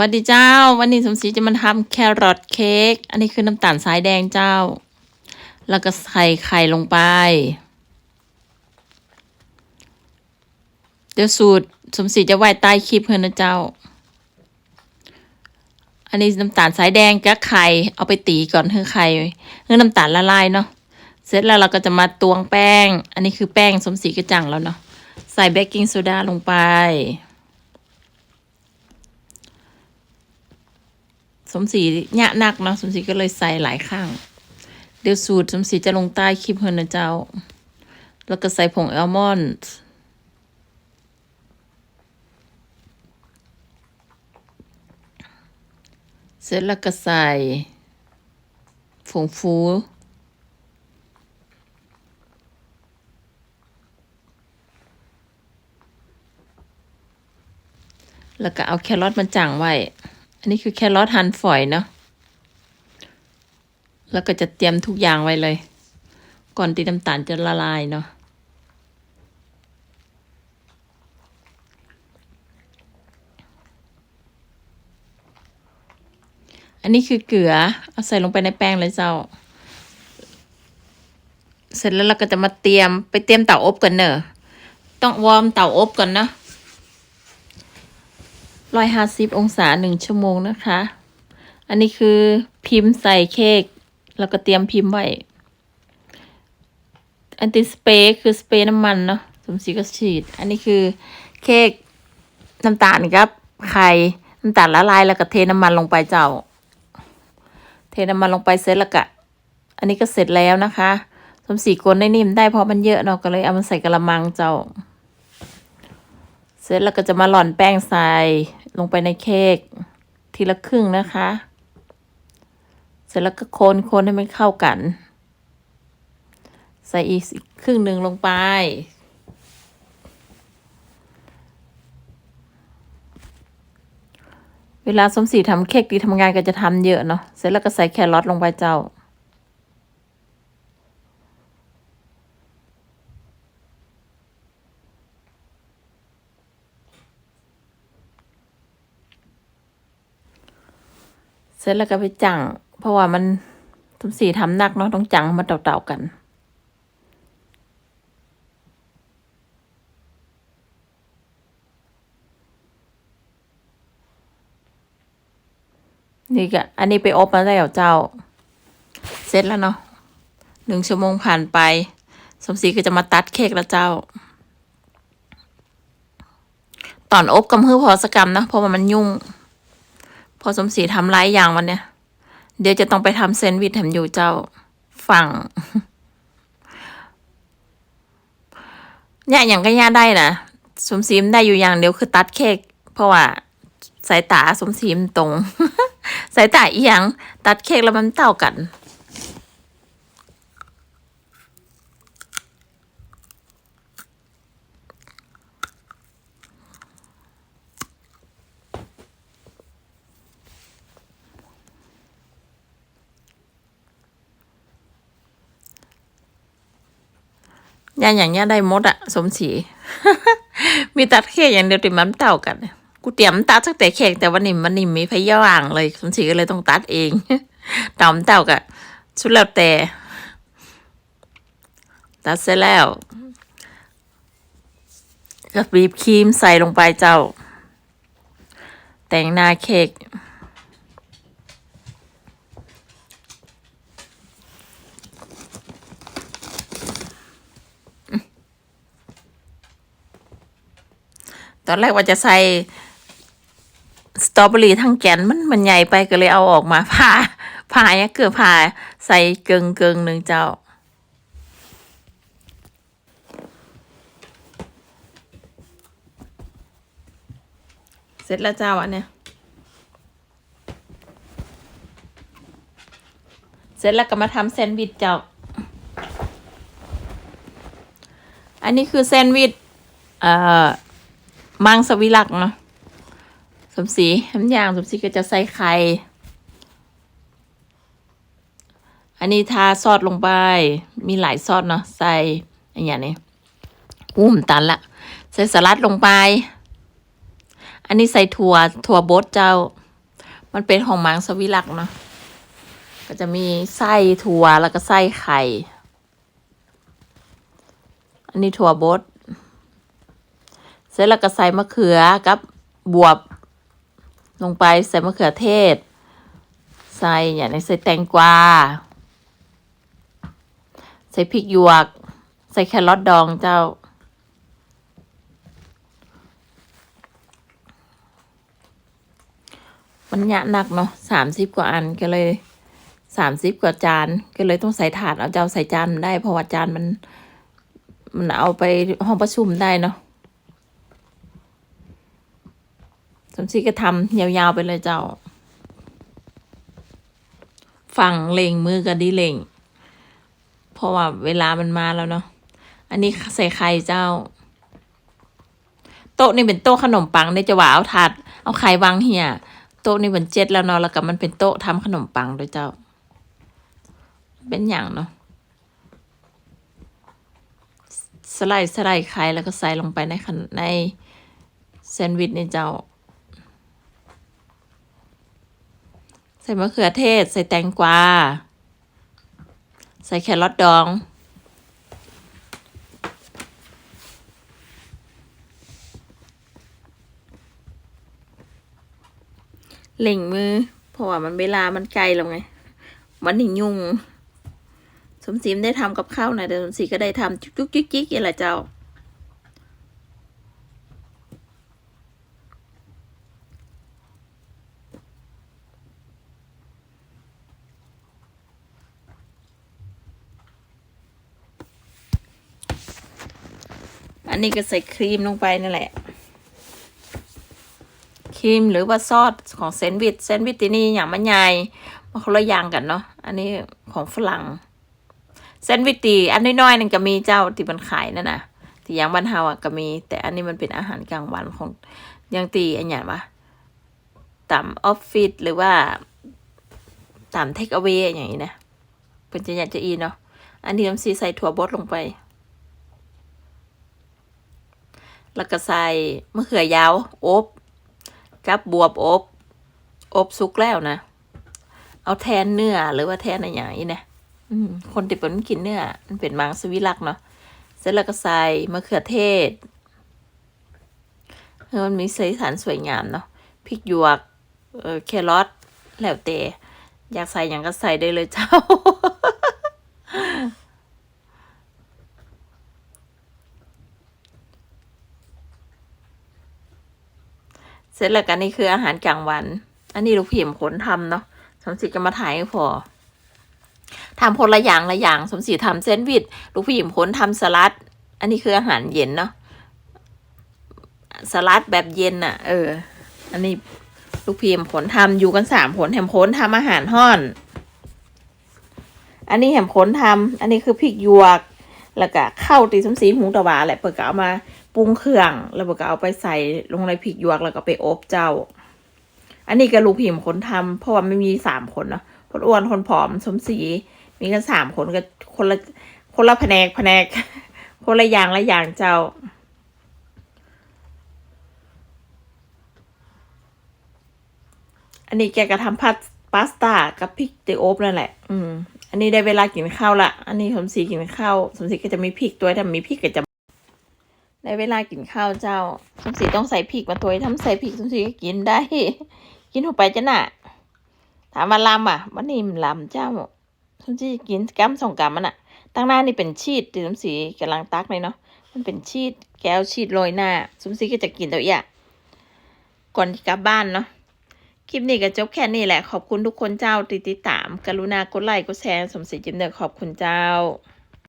วัสดีเจ้า วันนี้สมศรีจะมาทำแครอทเค้กอันนี้คือน้ำตาลสายแดงเจ้า แล้วก็ใส่ไข่ลงไป เดี๋ยวสูตรสมศรีจะไว้ใต้คลิปเพื่อนนะเจ้า อันนี้น้ำตาลสายแดงกับไข่เอาไปตีก่อนเพื่อไข่เพื่อน้ำตาลละลายเนาะเสร็จแล้วเราก็จะมาตวงแป้ง อันนี้คือแป้งสมศรีกระจังแล้วเนาะใส่เบกกิ้งโซดาลงไป สมศรีเนี่ยหนักเนาะสมศรีก็เลยใส่หลายข้าง เดี๋ยวสูตรสมศรีจะลงใต้คลิปเพื่อนนะเจ้า แล้วก็ใส่ผงแอลมอนด์เสร็จแล้วก็ใส่ผงฟูแล้วก็เอาแครอทมันจ่างไว้ อันนี้คือแครอทหั่นฝอยเนาะ แล้วก็จะเตรียมทุกอย่างไว้เลย ก่อนที่น้ำตาลจะละลายเนาะ อันนี้คือเกลือ เอาใส่ลงไปในแป้งเลยเจ้า เสร็จแล้วเราก็จะมาเตรียมไปเตรียมเตาอบกันเนอะ ต้องวอร์มเตาอบก่อนนะ ร้อยห้าสิบองศาหนึ่งชั่วโมงนะคะ อันนี้คือพิมพ์ใส่เค้กแล้วก็เตรียมพิมพ์ไว้ อันติสเปรย์คือสเปรย์น้ำมันเนาะสมศรีก็ฉีด อันนี้คือเค้กน้ำตาลครับ ไข่น้ำตาลละลายแล้วก็เทน้ำมันลงไปเจ้า เทน้ำมันลงไปเสร็จแล้วก็อันนี้ก็เสร็จแล้วนะคะสมศรีกลได้นิ่มได้เพราะมันเยอะเนาะก็เลยเอามาใส่กระมังเจ้า เสร็จแล้วก็จะมาหล่อนแป้งใส่ ลงไปในเค้กทีละครึ่งนะคะ เสร็จแล้วก็โคนคนให้มันเข้ากัน ใส่อีกครึ่งหนึ่งลงไป เวลาสมศรีทำเค้กทีทำงานก็จะทำเยอะเนาะเสร็จแล้วก็ใส่แครอทลงไปเจ้า เสร็จแล้วก็ไปจังเพราะว่ามันสมศรีทำหนักเนาะต้องจังมาเต่าๆกันนี่ก็อันนี้ไปอบมาแล้วเจ้า เสร็จแล้วเนาะหนึ่งชั่วโมงผ่านไป สมศรีก็จะมาตัดเค้กแล้วเจ้า ตอนอบกำฮือพอสกรรมนะเพราะว่ามันยุ่ง พอสมศรีทำหลายอย่างวันเนี้ยเดี๋ยวจะต้องไปทำเซนด์วิชแถมอยู่เจ้าฝั่งเนี่ยอย่างก็ย่าได้นะสมศรีมได้อยู่อย่างเดียวคือตัดเค้กเพราะว่า สายตาสมศรีมตรง สายตาอีหยังตัดเค้กแล้วมันเต่ากัน ยาอย่างเงี้ยได้มดอะสมศรีมีตัดเค้กอย่างเดียวที่มันเต่ากัน กูเตรียมตัดตั้งแต่เค้กแต่วันนี้มันนี่มมีพยาว่างเลยสมศรีก็เลยต้องตัดเองตอมเต่ากะชุดแล้วแต่ ตัดเสร็จแล้วก็บีบครีมใส่ลงไปเจ้า แต่งหน้าเค้ก ตอนแรกว่าจะใส่สตรอเบอรี่ทั้งแกนมันมันใหญ่ไปก็เลยเอาออกมาผ่าผ่าเนี่ยเกือบผ่าใส่เกิงเกิงหนึ่งเจ้า เสร็จแล้วเจ้าอันเนี้ยเสร็จแล้วก็มาทำแซนด์วิชเจ้า อันนี้คือแซนด์วิชเอ่อ มังสวิรักเนาะสมศรีน้ำยางสมศรีก็จะใส่ไข่อันนี้ทาซอสลงไป มีหลายซอสเนาะใส่อย่างเงี้ยอุ้มตันละใส่สลัดลงไป อันนี้ใส่ถั่วถั่วบดเจ้า มันเป็นของมังสวิรักเนาะก็จะมีไส้ถั่วแล้วก็ไส้ไข่ อันนี้ถั่วบด เสร็จแล้วก็ใส่มะเขือกับบวบลงไปใส่มะเขือเทศ ใส่อย่างนี้ใส่แตงกวาใส่พริกหยวก ใส่แครอทดองเจ้า มันยะหนักเนาะสามสิบกว่าอันก็เลยสามสิบกว่าจานก็เลยต้องใส่ถาดเอาเจ้าใส่จานได้เพราะว่าจานมัน มันเอาไปห้องประชุมได้เนาะ สมศรีก็ทำยาวๆไปเลยเจ้า ฝั่งเล็งมือก็ดีเล็งเพราะว่าเวลามันมาแล้วเนาะ อันนี้ใส่ไข่เจ้า โต๊ะนี่เป็นโต๊ะขนมปังเนี่ยจะว่าเอาถาดเอาไข่วางเหี่ยโต๊ะนี่มันเจ็ดแล้วเนาะแล้วก็มันเป็นโต๊ะทำขนมปังด้วยเจ้า เป็นอย่างเนาะสไลด์สไลด์ไข่แล้วก็ใส่ลงไปในขนในแซนด์วิชนี่เจ้า ใส่มะเขือเทศ ใส่แตงกวา ใส่แครอทดอง เล่งมือ เพราะว่ามันเวลามันไกลแล้วไง มันถึงยุง สมศรีไม่ได้ทำกับข้าวนะแต่สมศรีก็ได้ทำจุกจุกจิกจิกอย่งละเจ้า อันนี้ก็ใส่ครีมลงไปนั่นแหละ ครีมหรือว่าซอสของแซนด์วิชแซนด์วิชที่นี่อย่างมันใหญ่มันคนละอย่างกันเนาะอันนี้ของฝรั่งแซนด์วิชตีอันน้อยๆนั่นก็มีเจ้าที่มันขายนั่นนะที่อย่างบ้านเฮาอะก็มี แต่อันนี้มันเป็นอาหารกลางวันของอยังตีอันอย่างวะตามออฟฟิศหรือว่าตามเทคเอาไว้อย่างนี้นะเป็นจะอยากจะอีเนาะอันนี้น้ำซีใส่ถั่วบดลงไป แล้วก็ใส่มะเขือยาวอบกับบวบอบ อบสุกแล้วนะ เอาแทนเนื้อหรือว่าแทนอะไรอย่างนี้นะคนติดเป็นกินเนื้อมันเป็นมังสวิรักเนาะเสร็จแล้วก็ใส่มะเขือเทศเออมันมีสีสันสวยงามเนาะพริกหยวกเออแครอทแล้วแต่อยากใส่อย่างก็ใส่ได้เลยเจ้า เสร็จแล้วกันนี่คืออาหารกลางวัน อันนี้ลูกพิมพ์ขนทำเนาะสมศรีก็มาถ่ายให้พอทำคนละอย่างละอย่าง สมศรีทำแซนด์วิชลูกพิมพ์ขนทำสลัด อันนี้คืออาหารเย็นเนาะสลัดแบบเย็นอะ่ะ เออ อันนี้ลูกพิมพ์ผลทำอยู่กันสามผลแถมผลทำอาหารห้อน อันนี้แถมผลทำอันนี้คือพริกหยวก แล้วก็ข้าวตีสมศรีหุงตะวาแหละเปิดก็เอามาปรุงเครื่อง แล้วเปิดก็เอาไปใส่ลงในพริกหยวกแล้วก็ไปอบเจ้า อันนี้ก็ลูกพิมพ์คนทำเพราะว่าไม่มีสามคนเนาะคนอ้วนคนผอมสมศรีมีกันสามคนก็คนละคนละแผนกแผนก คนละอย่างละอย่างเจ้าอันนี้แกก็ทำพัด พาสต้ากับพริกเดโอบนั่นแหละ อืม อันนี้ได้เวลากินข้าวละ อันนี้สมศรีกินข้าวสมศรีก็จะมีพริกตัวแต่มีพริกก็จะได้เวลากินข้าวเจ้าสมศรีต้องใส่พริกมาตัวทำใส่พริกสมศรีก็กินได้ กินเข้าไปจ้ะน่ะ ถามว่าลำอะวันนี้มันลำเจ้าสมศรีกินกัมสองกัมมันอะ ตั้งหน้านี่เป็นชีสที่สมศรีกำลังตักเลยเนาะ มันเป็นชีสแก้วชีสโรยหน้าสมศรีก็จะกินตัวอย่างก่อนที่กลับบ้านเนาะ คลิปนี้ก็จบแค่นี้แหละ ขอบคุณทุกคนเจ้าติดติดตาม กรุณากดไลค์กดแชร์สมศรีจิมเนอร์ขอบคุณเจ้า